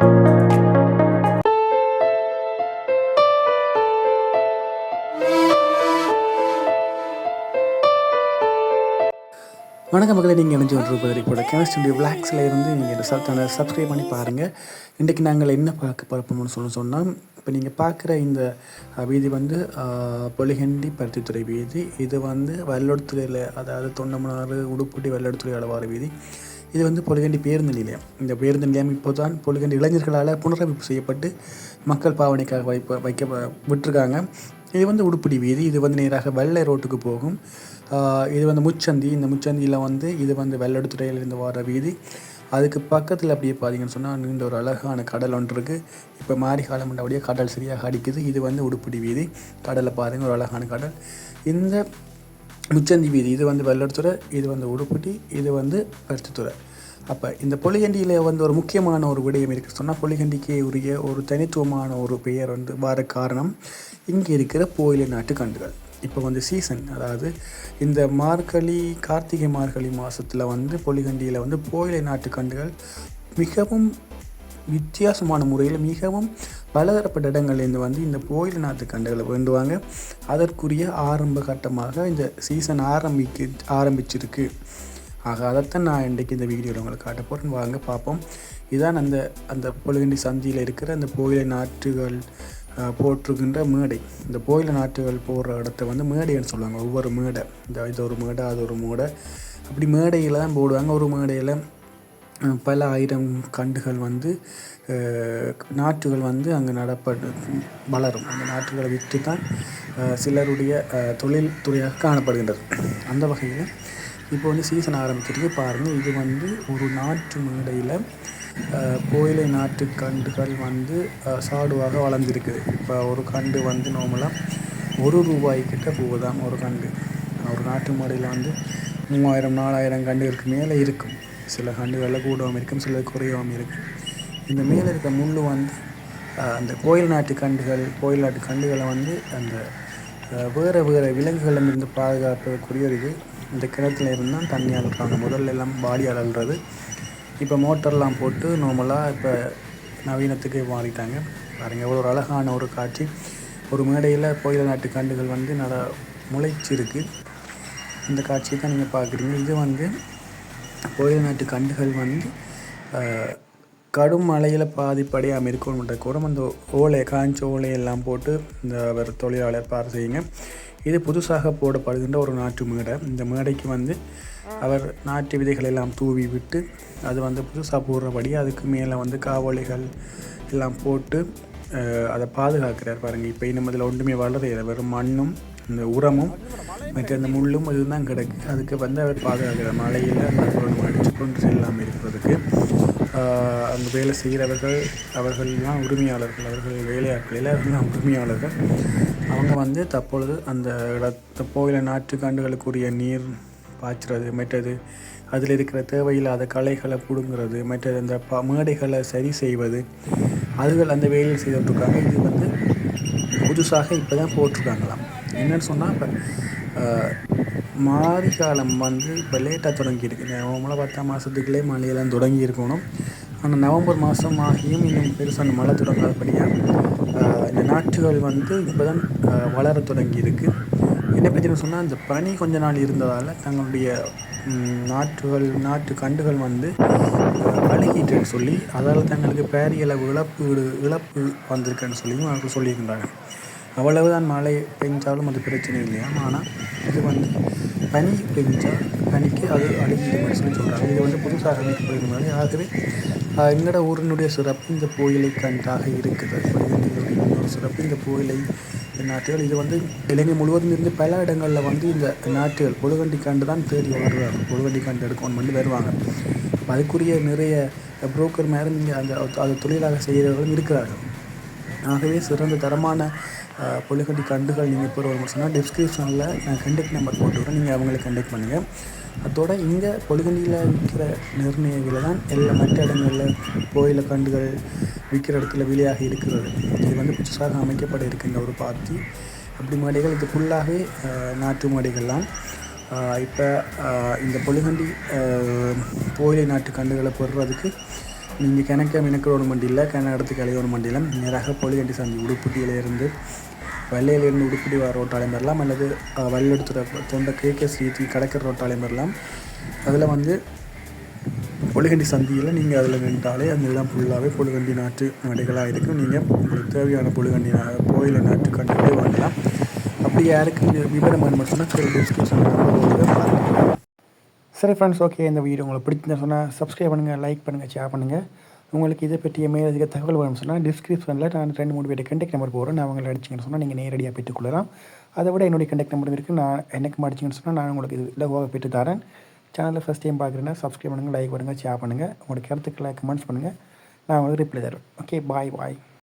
வணக்க மக்களை நீங்கள் இணைஞ்சு கொண்டிருப்பதற்கு கூட கேனஸ் ஸ்டுடியோ இருந்து நீங்கள் சப் சேனலை சப்ஸ்கிரைப் பண்ணி பாருங்கள் இன்றைக்கு நாங்கள் என்ன பார்க்க பார்ப்போம்னு சொல்லி சொன்னால் இப்போ நீங்கள் பார்க்குற இந்த வீதி வந்து பொலிகண்டி பருத்தித்துறை வீதி. இது வந்து வல்லொடுத்துறையில் அதாவது தொண்டமனாறு உடுப்பட்டி வல்லொடுத்துறை அளவாறு வீதி. இது வந்து பொலிகண்டி பேருந்து நிலையம். இந்த பேருந்து நிலையம் இப்போ தான் பொலிகண்டி இளைஞர்களால் புனரமைப்பு செய்யப்பட்டு மக்கள் பாவனைக்காக வைப்ப வைக்க விட்டுருக்காங்க. இது வந்து உடுப்படி வீதி இது வந்து நேராக வெள்ளை ரோட்டுக்கு போகும். இது வந்து முச்சந்தி இந்த முச்சந்தியில் வந்து இது வந்து வெள்ளடுத்துறையிலிருந்து வர வீதி. அதுக்கு பக்கத்தில் அப்படியே பார்த்தீங்கன்னு சொன்னால் நீண்ட ஒரு அழகான கடல் ஒன்று இருக்குது இப்போ மாறி காலம் அப்படியே கடல் சரியாக அடிக்குது. இது வந்து உடுப்படி வீதி. கடலை பாருங்கள் ஒரு அழகான கடல். இந்த முச்சந்தி வீதி இது வந்து வெள்ளத்துறை இது வந்து உடுப்பட்டி இது வந்து பருத்தித்துறை அப்போ இந்த பொலிகண்டியில் வந்து ஒரு முக்கியமான ஒரு விடயம் இருக்குது சொன்னால் பொலிகண்டிக்கு உரிய ஒரு தனித்துவமான ஒரு பெயர் வந்து வர காரணம் இங்கே இருக்கிற போயிலை நாட்டு கண்டுகள் இப்போ வந்து சீசன் அதாவது இந்த மார்கழி கார்த்திகை மார்கழி மாதத்தில் வந்து பொலிகண்டியில் வந்து கோயிலை நாட்டு கண்டுகள் மிகவும் வித்தியாசமான முறையில் மிகவும் பலதரப்பட்ட இடங்கள்லேருந்து வந்து இந்த கோயில் நாட்டு கண்டுகளை வேண்டுவாங்க அதற்குரிய ஆரம்ப கட்டமாக இந்த சீசன் ஆரம்பிக்கு ஆரம்பிச்சிருக்கு. ஆக அதைத்தான் நான் இன்றைக்கி இந்த வீடியோவில் உங்களுக்கு காட்ட போகிறேன் வாங்க பார்ப்போம். இதான் அந்த அந்த பொழுகண்டி சந்தியில் இருக்கிற அந்த கோயிலை நாற்றுகள் போட்டிருக்கின்ற மேடை. இந்த கோயிலை நாற்றுகள் போடுற இடத்த வந்து மேடைன்னு சொல்லுவாங்க. ஒவ்வொரு மேடை. இந்த இது ஒரு மேடை அது ஒரு மேடை. அப்படி மேடையில் தான் போடுவாங்க. ஒரு மேடையில் பல ஆயிரம் கண்டுகள் வந்து நாற்றுகள் வந்து அங்கே நடப்ப வளரும். அந்த நாற்றுகளை விற்று தான் சிலருடைய தொழில் துறையாக காணப்படுகின்றது. அந்த வகையில் இப்போ வந்து சீசன் ஆரம்பிச்சிருக்கு. பாருங்கள் இது வந்து ஒரு நாற்று மேடையில் கோயிலை நாட்டு கண்டுகள் வந்து சாடுவாக வளர்ந்துருக்குது இப்போ ஒரு கண்டு வந்து நார்மலாக ஒரு ரூபாய்க்கிட்ட போகுதான் ஒரு கண்டு ஒரு நாட்டு மேடையில் வந்து மூவாயிரம் நாலாயிரம் கண்டுகளுக்கு மேலே இருக்கும். சில கண்டுகளில் கூடவும் இருக்கும் சில குறையவும் இருக்கும் இந்த மேலே இருக்க முள் வந்து அந்த கோயில் நாட்டு கண்டுகள் கோயில் நாட்டு கண்டுகளை வந்து அந்த வேறு வேறு விலங்குகளிலிருந்து பாதுகாப்பதற்குரிய ஒரு இது. இந்த கிணத்துல இருந்தால் தண்ணி அழுறாங்க முதல்ல எல்லாம் பாடி அழல்றது இப்போ மோட்டர்லாம் போட்டு நார்மலாக இப்போ நவீனத்துக்கு மாறிட்டாங்க. பாருங்கள் எவ்வளோ ஒரு அழகான ஒரு காட்சி. ஒரு மேடையில் கோயில் நாட்டு கண்டுகள் வந்து நல்லா முளைச்சிருக்கு. இந்த காட்சியை தான் நீங்கள் பார்க்குறீங்க. இது வந்து கோயில் நாட்டு கண்டுகள் வந்து கடும் மழையில் பாதிப்படையாமல் இருக்கணுன்ற கூட அந்த ஓலை காஞ்ச ஓலையெல்லாம் போட்டு இந்த அவர் தொழிலாளர் பார் செய்யுங்க. இது புதுசாக போடப்படுகின்ற ஒரு நாட்டு மேடை. இந்த மேடைக்கு வந்து அவர் நாட்டு விதைகள் எல்லாம் தூவி விட்டு அது வந்து புதுசாக போடுறபடி அதுக்கு மேலே வந்து காவலிகள் எல்லாம் போட்டு அதை பாதுகாக்கிறார் பாருங்கள் இப்போ நம்ம அதில் ஒன்றுமே வளரையில வெறும் மண்ணும் இந்த உரமும் மற்ற அந்த முள்ளும் இதுதான் கிடக்கு. அதுக்கு வந்து அவர் பாதுகாக்கிற மழையில் மரத்தோடு அடித்து கொண்டு செல்லாமல் இருப்பதற்கு அந்த வேலை செய்கிறவர்கள் அவர்கள்லாம் உரிமையாளர்கள் அவர்கள் வேலையாட்கள் எல்லாருமே உரிமையாளர்கள். அவங்க வந்து தற்பொழுது அந்த இடத்த கோயில நாற்றுக்காண்டுகளுக்குரிய நீர் பாய்ச்சுறது மற்றது அதில் இருக்கிற தேவையில்லாத களைகளை பிடுங்குறது மற்றது அந்த ப மேடைகளை சரி செய்வது அதுகள் அந்த வேலையில் செய்துட்ருக்காங்க இது வந்து புதுசாக இப்போ தான் போட்டிருக்காங்களாம். என்னன்னு சொன்னால் இப்போ மாரி காலம் வந்து இப்போ லேட்டாக தொடங்கியிருக்கு. நவம்பரில் பத்தாம் மாதத்துக்குள்ளே மழையெல்லாம் தொடங்கி இருக்கணும். ஆனால் நவம்பர் மாதம் ஆகியும் இன்னும் பெருசான மழை தொடங்காதபடியாக இந்த நாற்றுகள் வந்து இப்போ தான் வளர தொடங்கி இருக்கு என்ன பிரச்சனை சொன்னால் இந்த பனி கொஞ்ச நாள் இருந்ததால் தங்களுடைய நாட்டுகள் நாற்றுகள் நாட்டு கண்டுகள் வந்து அழுகிட்டுன்னு சொல்லி அதால் தங்களுக்கு பேரிய அளவு இழப்பு இழப்பு வந்திருக்குன்னு சொல்லியும் அவர்கள் சொல்லியிருந்தாங்க அவ்வளவுதான் மழை பெஞ்சாலும் அது பிரச்சனை இல்லையா? ஆனால் இது வந்து பனி பெஞ்சால் பனிக்கு அது அழுகிடும்னு சொல்கிறாங்க இது வந்து புதுசாக அமைக்கப்படுகிறது ஆகவே எங்களோட ஊரினுடைய சிறப்பு இந்த கோயிலை கண்டாக இருக்குது. இதனுடைய சிறப்பு இந்த கோயிலை நாட்டுகள் இது வந்து இலங்கை முழுவதும் இருந்து பல இடங்களில் வந்து இந்த நாட்டுகள் பொழுகண்டி காண்டு தான் தேடி வருவாங்க. பொழுகண்டி காண்டு எடுக்கணும் பண்ணி வருவாங்க. அதுக்குரிய நிறைய புரோக்கர் மேலே நீங்கள் அந்த அது தொழிலாக செய்கிறவர்களும் இருக்கிறார்கள். ஆகவே சிறந்த தரமான பொலிகண்டி கண்டுகள் நீங்கள் இப்போ ஒரு சொன்னால் டிஸ்கிரிப்ஷனில் நான் கண்டெக்ட் நம்பர் போட்டு விட்றேன் நீங்கள் அவங்களை கண்டெக்ட் பண்ணுங்கள் அதோட இங்கே பொலிகண்டியில் விற்கிற நிர்ணய விலை தான் எல்லா மற்ற இடங்களில் கோயில கண்டுகள் விற்கிற இடத்துல விலையாக இருக்கிறது. இது வந்து புதுசாக அமைக்கப்பட இருக்கின்ற ஒரு பார்த்தி அப்படி மாடிகள் இது ஃபுல்லாகவே நாட்டு மாடிகள் தான். இப்போ இந்த பொலிகண்டி கோயிலை நாட்டு கண்டுகளை போடுறதுக்கு நீங்கள் கிணக்க மினக்கரோடு மண்டியில் கிண இடத்துக்கு அலையோடு மண்டியில் நேராக பொலிகண்டி சந்தி உடுப்பட்டியிலேருந்து வெள்ளையிலேருந்து உடுப்பிடி வர ரோட்டாலையும் வரலாம் அல்லது அஹ், தொண்ட தொண்டை கே ஸ்ட்ரீட் கடற்கரை ரோட்டாலையும் வரலாம். அதில் வந்து பொலிகண்டி சந்தியில் நீங்கள் அதில் நின்றாலே அந்த இடம் ஃபுல்லாகவே பொலிகண்டி நாட்டு நடைகளாக இருக்கும். நீங்கள் உங்களுக்கு தேவையான பொலிகண்டி நா கோயில நாட்டு கண்டுகளே வாங்கலாம். அப்படி யாருக்கு விவரம் மட்டும்தான் டிஸ்கிரிப்ஷன் சரி ஃப்ரெண்ட்ஸ் ஓகே இந்த வீடியோ உங்களுக்கு பிடிச்சிருந்தா சொன்னால் சப்ஸ்கிரைப் பண்ணுங்கள் லைக் பண்ணுங்கள் ஷேர் பண்ணுங்கள் உங்களுக்கு இதை பற்றிய மேலதிக தகவல் வேணும்னு சொன்னால் டிஸ்கிரிப்ஷனில் நான் ரெண்டு மூணு பேர் கண்டெக்ட் நம்பர் போகிறேன் நான் அவங்களை அடிச்சிங்கன்னு சொன்னால் நீங்கள் நேரடியாக பெற்றுக்கொள்ளலாம். அதை விட என்னுடைய கண்டெக்ட் நம்பர் இருக்குது நான் எனக்கு அடிச்சிங்கன்னு சொன்னால் நான் உங்களுக்கு இது இலகுவாக பெற்று தரேன் சேனலில் ஃபஸ்ட் டைம் பார்க்குறேன்னா சப்ஸ்கிரைப் பண்ணுங்கள் லைக் பண்ணுங்கள் ஷேர் பண்ணுங்கள் உங்களோட கருத்துக்களை கமெண்ட்ஸ் பண்ணுங்கள் நான் உங்களுக்கு ரிப்ளை தரேன் ஓகே பாய் பாய்